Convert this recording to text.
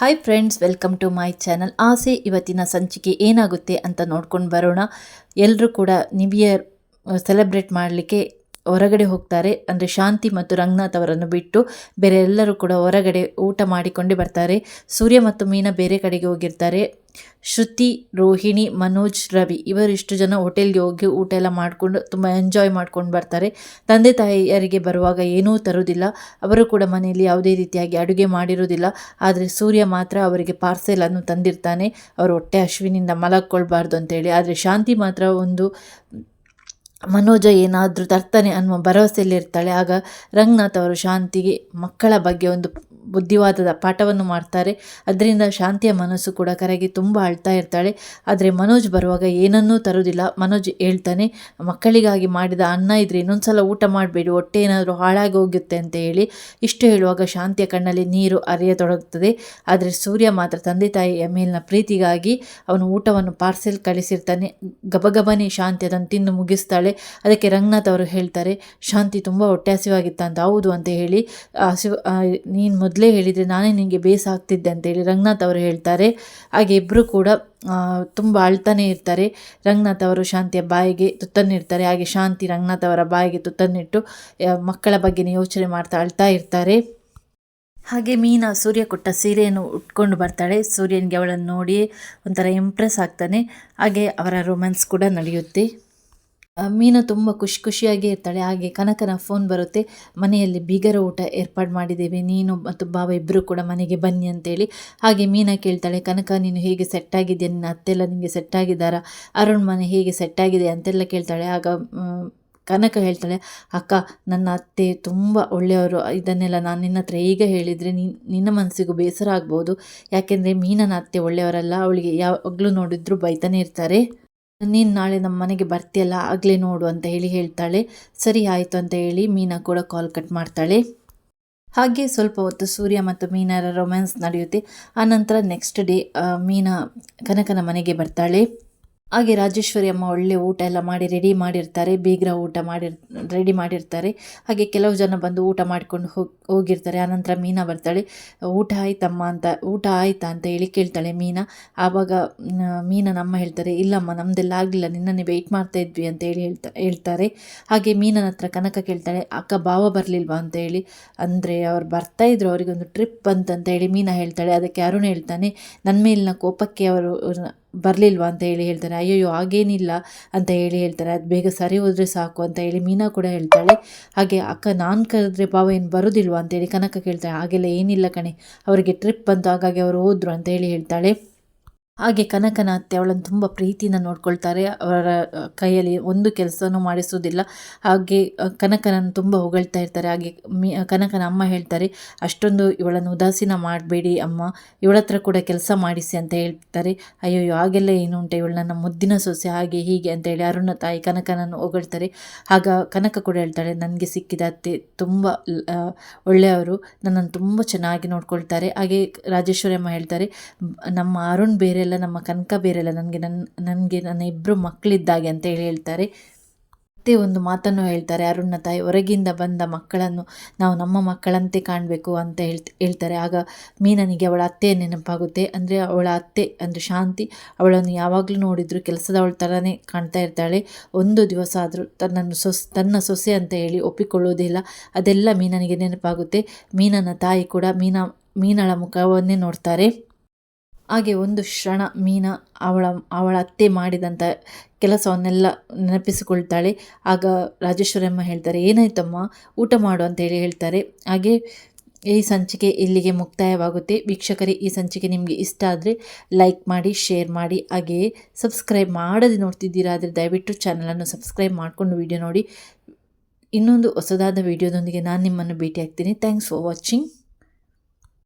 Hi friends welcome to my channel ಆಸೆ ಇವತ್ತಿನ ಸಂಚಿಕೆ ಏನಾಗುತ್ತೆ ಅಂತ ನೋಡ್ಕೊಂಡು ಬರೋಣ. ಎಲ್ಲರೂ ಕೂಡ ನ್ಯೂ ಇಯರ್ ಸೆಲೆಬ್ರೇಟ್ ಮಾಡಲಿಕ್ಕೆ ಹೊರಗಡೆ ಹೋಗ್ತಾರೆ. ಅಂದರೆ ಶಾಂತಿ ಮತ್ತು ರಂಗನಾಥ್ ಅವರನ್ನು ಬಿಟ್ಟು ಬೇರೆ ಎಲ್ಲರೂ ಕೂಡ ಹೊರಗಡೆ ಊಟ ಮಾಡಿಕೊಂಡೇ ಬರ್ತಾರೆ. ಸೂರ್ಯ ಮತ್ತು ಮೀನಾ ಬೇರೆ ಕಡೆಗೆ ಹೋಗಿರ್ತಾರೆ. ಶ್ರುತಿ, ರೋಹಿಣಿ, ಮನೋಜ್, ರವಿ ಇವರಿಷ್ಟು ಜನ ಹೋಟೆಲ್ಗೆ ಹೋಗಿ ಊಟ ಎಲ್ಲ ಮಾಡಿಕೊಂಡು ತುಂಬ ಎಂಜಾಯ್ ಮಾಡ್ಕೊಂಡು ಬರ್ತಾರೆ. ತಂದೆ ತಾಯಿಯರಿಗೆ ಬರುವಾಗ ಏನೂ ತರುವುದಿಲ್ಲ. ಅವರು ಕೂಡ ಮನೆಯಲ್ಲಿ ಯಾವುದೇ ರೀತಿಯಾಗಿ ಅಡುಗೆ ಮಾಡಿರುವುದಿಲ್ಲ. ಆದರೆ ಸೂರ್ಯ ಮಾತ್ರ ಅವರಿಗೆ ಪಾರ್ಸೆಲನ್ನು ತಂದಿರ್ತಾನೆ. ಅವರು ಹೊಟ್ಟೆ ಅಶ್ವಿನಿಂದ ಮಲಕ್ಕೊಳ್ಬಾರ್ದು ಅಂತೇಳಿ. ಆದರೆ ಶಾಂತಿ ಮಾತ್ರ ಒಂದು ಮನೋಜ ಏನಾದರೂ ತರ್ತಾನೆ ಅನ್ನುವ ಭರವಸೆಯಲ್ಲಿರ್ತಾಳೆ. ಆಗ ರಂಗನಾಥ್ ಅವರು ಶಾಂತಿಗೆ ಮಕ್ಕಳ ಬಗ್ಗೆ ಒಂದು ಬುದ್ಧಿವಾದದ ಪಾಠವನ್ನು ಮಾಡ್ತಾರೆ. ಅದರಿಂದ ಶಾಂತಿಯ ಮನಸ್ಸು ಕೂಡ ಕರಗಿ ತುಂಬ ಅಳ್ತಾ ಇರ್ತಾಳೆ. ಆದರೆ ಮನೋಜ್ ಬರುವಾಗ ಏನನ್ನೂ ತರುವುದಿಲ್ಲ ಮನೋಜ್ ಹೇಳ್ತಾನೆ, ಮಕ್ಕಳಿಗಾಗಿ ಮಾಡಿದ ಅನ್ನ ಇದ್ರೆ ಇನ್ನೊಂದು ಸಲ ಊಟ ಮಾಡಬೇಡಿ. ಹೊಟ್ಟೆ ಏನಾದರೂ ಹಾಳಾಗಿ ಹೋಗುತ್ತೆ ಅಂತ ಹೇಳಿ. ಇಷ್ಟು ಹೇಳುವಾಗ ಶಾಂತಿಯ ಕಣ್ಣಲ್ಲಿ ನೀರು ಅರಿಯತೊಡಗುತ್ತದೆ ಆದರೆ ಸೂರ್ಯ ಮಾತ್ರ ತಂದೆ ತಾಯಿಯ ಮೇಲಿನ ಪ್ರೀತಿಗಾಗಿ ಅವನು ಊಟವನ್ನು ಪಾರ್ಸೆಲ್ ಕಳಿಸಿರ್ತಾನೆ. ಗಬಗಬನೆ ಶಾಂತಿ ಅದನ್ನು ತಿಂದು ಮುಗಿಸ್ತಾಳೆ. ಅದಕ್ಕೆ ರಂಗನಾಥ್ ಅವರು ಹೇಳ್ತಾರೆ, ಶಾಂತಿ ತುಂಬ ಹೊಟ್ಟೆ ಅಂತ. ಹೌದು ಅಂತ ಹೇಳಿ ಹಸಿವು ನೀನು ಹೇಳಿದರೆ ನಾನೇ ನಿನಗೆ ಬೇಸಾಗ್ತಿದ್ದೆ ಅಂತೇಳಿ ರಂಗನಾಥ್ ಅವರು ಹೇಳ್ತಾರೆ. ಹಾಗೆ ಇಬ್ಬರು ಕೂಡ ತುಂಬ ಅಳ್ತಾನೆ ಇರ್ತಾರೆ. ರಂಗನಾಥ್ ಅವರು ಶಾಂತಿಯ ಬಾಯಿಗೆ ತುತ್ತನ್ನಿರ್ತಾರೆ ಹಾಗೆ ಶಾಂತಿ ರಂಗನಾಥ್ ಅವರ ಬಾಯಿಗೆ ತುತ್ತನ್ನಿಟ್ಟು ಮಕ್ಕಳ ಬಗ್ಗೆ ಯೋಚನೆ ಮಾಡ್ತಾ ಅಳ್ತಾ ಇರ್ತಾರೆ. ಹಾಗೆ ಮೀನಾ ಸೂರ್ಯ ಕೊಟ್ಟ ಸೀರೆಯನ್ನು ಉಟ್ಕೊಂಡು ಬರ್ತಾಳೆ. ಸೂರ್ಯನಿಗೆ ಅವಳನ್ನು ನೋಡಿ ಒಂಥರ ಇಂಪ್ರೆಸ್ ಆಗ್ತಾನೆ. ಹಾಗೆ ಅವರ ರೊಮ್ಯಾನ್ಸ್ ಕೂಡ ನಡೆಯುತ್ತೆ. ಮೀನು ತುಂಬ ಖುಷಿ ಖುಷಿಯಾಗಿ ಇರ್ತಾಳೆ. ಹಾಗೆ ಕನಕನ ಫೋನ್ ಬರುತ್ತೆ. ಮನೆಯಲ್ಲಿ ಬೀಗರ ಊಟ ಏರ್ಪಾಡು ಮಾಡಿದ್ದೇವೆ. ನೀನು ಮತ್ತು ಬಾಬಾ ಇಬ್ಬರು ಕೂಡ ಮನೆಗೆ ಬನ್ನಿ ಅಂತೇಳಿ ಹಾಗೆ ಮೀನ ಕೇಳ್ತಾಳೆ. ಕನಕ, ನೀನು ಹೇಗೆ ಸೆಟ್ ಆಗಿದೆಯಾ? ನಿನ್ನ ಅತ್ತೆಲ್ಲ ನಿನಗೆ ಸೆಟ್ ಆಗಿದ್ದಾರಾ? ಅರುಣ್ ಮನೆ ಹೇಗೆ ಸೆಟ್ ಆಗಿದೆ ಅಂತೆಲ್ಲ ಕೇಳ್ತಾಳೆ. ಆಗ ಕನಕ ಹೇಳ್ತಾಳೆ, ಅಕ್ಕ, ನನ್ನ ಅತ್ತೆ ತುಂಬ ಒಳ್ಳೆಯವರು. ಇದನ್ನೆಲ್ಲ ನಾನು ನಿನ್ನ ಹತ್ರ ಈಗ ಹೇಳಿದರೆ ನಿನ್ನ ಮನಸ್ಸಿಗೂ ಬೇಸರ ಆಗ್ಬೋದು. ಯಾಕೆಂದರೆ ಮೀನನ ಅತ್ತೆ ಒಳ್ಳೆಯವರಲ್ಲ. ಅವಳಿಗೆ ಯಾವಾಗಲೂ ನೋಡಿದ್ರು ಬೈತಾನೆ ಇರ್ತಾರೆ. ನೀನು ನಾಳೆ ನಮ್ಮ ಮನೆಗೆ ಬರ್ತೀಯಲ್ಲ, ಆಗಲೇ ನೋಡು ಅಂತ ಹೇಳಿ ಹೇಳ್ತಾಳೆ. ಸರಿ ಆಯಿತು ಅಂತ ಹೇಳಿ ಮೀನಾ ಕೂಡ ಕಾಲ್ ಕಟ್ ಮಾಡ್ತಾಳೆ. ಹಾಗೆ ಸ್ವಲ್ಪ ಹೊತ್ತು ಸೂರ್ಯ ಮತ್ತು ಮೀನಾರ ರೊಮ್ಯಾನ್ಸ್ ನಡೆಯುತ್ತೆ. ಆನಂತರ ನೆಕ್ಸ್ಟ್ ಡೇ ಮೀನಾ ಕನಕನ ಮನೆಗೆ ಬರ್ತಾಳೆ. ಹಾಗೆ ರಾಜೇಶ್ವರಿ ಅಮ್ಮ ಒಳ್ಳೆ ಊಟ ಎಲ್ಲ ಮಾಡಿ ರೆಡಿ ಮಾಡಿರ್ತಾರೆ, ಬೀಗ್ರ ಊಟ ಮಾಡಿರ್ ರೆಡಿ ಮಾಡಿರ್ತಾರೆ. ಹಾಗೆ ಕೆಲವು ಜನ ಬಂದು ಊಟ ಮಾಡಿಕೊಂಡು ಹೋಗಿ, ಹೋಗಿರ್ತಾರೆ. ಆನಂತರ ಮೀನಾ ಬರ್ತಾಳೆ. ಊಟ ಆಯ್ತಮ್ಮ ಅಂತ, ಊಟ ಆಯ್ತಾ ಅಂತ ಹೇಳಿ ಕೇಳ್ತಾಳೆ ಮೀನಾ. ಆವಾಗ ಮೀನಾ ನಮ್ಮ ಹೇಳ್ತಾರೆ, ಇಲ್ಲಮ್ಮ ನಮ್ಮದೆಲ್ಲ ಆಗಲಿಲ್ಲ, ನಿನ್ನನ್ನೇ ವೆಯ್ಟ್ ಮಾಡ್ತಾ ಇದ್ವಿ ಅಂತ ಹೇಳಿ ಹೇಳ್ತಾ, ಹೇಳ್ತಾರೆ. ಹಾಗೆ ಮೀನನ ಹತ್ರ ಕನಕ ಕೇಳ್ತಾಳೆ, ಅಕ್ಕ ಭಾವ ಬರಲಿಲ್ವಾ? ಅಂತ ಹೇಳಿ. ಅಂದರೆ ಅವ್ರು ಬರ್ತಾ ಇದ್ರು, ಅವರಿಗೊಂದು ಟ್ರಿಪ್ ಬಂತಂತ ಹೇಳಿ ಮೀನಾ ಹೇಳ್ತಾಳೆ. ಅದಕ್ಕೆ ಅರುಣ್ ಹೇಳ್ತಾನೆ ನನ್ನ ಮೇಲಿನ ಕೋಪಕ್ಕೆ ಅವರು ಬರಲಿಲ್ವಾ ಅಂತ ಹೇಳಿ ಹೇಳ್ತಾರೆ ಅಯ್ಯೋ ಹಾಗೇನಿಲ್ಲ ಅಂತ ಹೇಳಿ ಹೇಳ್ತಾರೆ ಅದು ಬೇಗ ಸರಿ ಹೋದರೆ ಸಾಕು ಅಂತ ಹೇಳಿ ಮೀನಾ ಕೂಡ ಹೇಳ್ತಾಳೆ, ಹಾಗೆ ಅಕ್ಕ ನಾನು ಕರೆದ್ರೆ ಪಾವ ಏನು ಬರೋದಿಲ್ವಾ? ಅಂತೇಳಿ ಕನಕ ಕೇಳ್ತಾಳೆ, ಹಾಗೆಲ್ಲ ಏನಿಲ್ಲ ಕಣೆ, ಅವರಿಗೆ ಟ್ರಿಪ್ ಬಂತು, ಹಾಗಾಗಿ ಅವರು ಹೋದ್ರು ಅಂತ ಹೇಳಿ ಹೇಳ್ತಾಳೆ. ಹಾಗೆ ಕನಕನ ಅತ್ತೆ ಅವಳನ್ನು ತುಂಬ ಪ್ರೀತಿಯಿಂದ ನೋಡ್ಕೊಳ್ತಾರೆ. ಅವರ ಕೈಯಲ್ಲಿ ಒಂದು ಕೆಲಸನೂ ಮಾಡಿಸೋದಿಲ್ಲ ಹಾಗೆ ಕನಕನನ್ನು ತುಂಬ ಹೊಗಳ್ತಾ ಇರ್ತಾರೆ. ಹಾಗೆ, ಮಿ ಕನಕನ ಅಮ್ಮ ಹೇಳ್ತಾರೆ, ಅಷ್ಟೊಂದು ಇವಳನ್ನು ಉದಾಸೀನ ಮಾಡಬೇಡಿ ಅಮ್ಮ. ಇವಳ ಹತ್ರ ಕೂಡ ಕೆಲಸ ಮಾಡಿಸಿ ಅಂತ ಹೇಳ್ತಾರೆ. ಅಯ್ಯೋ ಹಾಗೆಲ್ಲ ಏನು ಉಂಟು? ಇವಳು ನನ್ನ ಮುದ್ದಿನ ಸೊಸೆ. ಹಾಗೆ, ಹೀಗೆ ಅಂತ ಹೇಳಿ ಅರುಣ ತಾಯಿ ಕನಕನನ್ನು ಹೊಗಳ್ತಾರೆ. ಆಗ ಕನಕ ಕೂಡ ಹೇಳ್ತಾಳೆ, ನನಗೆ ಸಿಕ್ಕಿದ ಅತ್ತೆ ತುಂಬ ಒಳ್ಳೆಯವರು. ನನ್ನನ್ನು ತುಂಬ ಚೆನ್ನಾಗಿ ನೋಡ್ಕೊಳ್ತಾರೆ. ಹಾಗೆ ರಾಜೇಶ್ವರಿ ಅಮ್ಮ ಹೇಳ್ತಾರೆ, ನಮ್ಮ ಅರುಣ್ ಬೇರೆ ಎಲ್ಲ ನಮ್ಮ ಕನಕ ಬೇರೆಲ್ಲ ನನಗೆ ನನ್ನ ನನಗೆ ನನ್ನ ಇಬ್ಬರು ಮಕ್ಕಳಿದ್ದಾಗೆ ಅಂತ ಹೇಳಿ ಹೇಳ್ತಾರೆ. ಮತ್ತೆ ಒಂದು ಮಾತನ್ನು ಹೇಳ್ತಾರೆ ಅರುಣ್ನ ತಾಯಿ ಹೊರಗಿಂದ ಬಂದ ಮಕ್ಕಳನ್ನು ನಾವು ನಮ್ಮ ಮಕ್ಕಳಂತೆ ಕಾಣಬೇಕು ಅಂತ ಹೇಳ್ತ ಹೇಳ್ತಾರೆ. ಆಗ ಮೀನನಿಗೆ ಅವಳ ಅತ್ತೆ ನೆನಪಾಗುತ್ತೆ. ಅಂದರೆ ಅವಳ ಅತ್ತೆ ಅಂದರೆ ಶಾಂತಿ, ಅವಳನ್ನು ಯಾವಾಗಲೂ ನೋಡಿದ್ರು ಕೆಲಸದವಳ ಥರನೇ ಕಾಣ್ತಾ ಇರ್ತಾಳೆ. ಒಂದು ದಿವಸ ಆದರೂ ತನ್ನನ್ನು ಸೊಸ್, ತನ್ನ ಸೊಸೆ ಅಂತ ಹೇಳಿ ಒಪ್ಪಿಕೊಳ್ಳುವುದಿಲ್ಲ ಅದೆಲ್ಲ ಮೀನನಿಗೆ ನೆನಪಾಗುತ್ತೆ. ಮೀನನ ತಾಯಿ ಕೂಡ ಮೀನ, ಮೀನಳ ಮುಖವನ್ನೇ ನೋಡ್ತಾರೆ. ಹಾಗೆ ಒಂದು ಕ್ಷಣ ಮೀನಾ ಅವಳ ಅವಳ ಅತ್ತೆ ಮಾಡಿದಂಥ ಕೆಲಸವನ್ನೆಲ್ಲ ನೆನಪಿಸಿಕೊಳ್ತಾಳೆ. ಆಗ ರಾಜೇಶ್ವರಮ್ಮ ಹೇಳ್ತಾರೆ, ಏನಾಯ್ತಮ್ಮ? ಊಟ ಮಾಡು ಅಂತೇಳಿ ಹೇಳ್ತಾರೆ. ಹಾಗೆ ಈ ಸಂಚಿಕೆ ಇಲ್ಲಿಗೆ ಮುಕ್ತಾಯವಾಗುತ್ತೆ. ವೀಕ್ಷಕರೇ, ಈ ಸಂಚಿಕೆ ನಿಮಗೆ ಇಷ್ಟ ಆದರೆ ಲೈಕ್ ಮಾಡಿ, ಶೇರ್ ಮಾಡಿ. ಹಾಗೆಯೇ ಸಬ್ಸ್ಕ್ರೈಬ್ ಮಾಡದೆ ನೋಡ್ತಿದ್ದೀರಾ ಆದರೆ ದಯವಿಟ್ಟು ಚಾನಲನ್ನು ಸಬ್ಸ್ಕ್ರೈಬ್ ಮಾಡಿಕೊಂಡು ವಿಡಿಯೋ ನೋಡಿ. ಇನ್ನೊಂದು ಹೊಸದಾದ ವಿಡಿಯೋದೊಂದಿಗೆ ನಾನು ನಿಮ್ಮನ್ನು ಭೇಟಿ ಆಗ್ತೀನಿ ಥ್ಯಾಂಕ್ಸ್ ಫಾರ್ ವಾಚಿಂಗ್.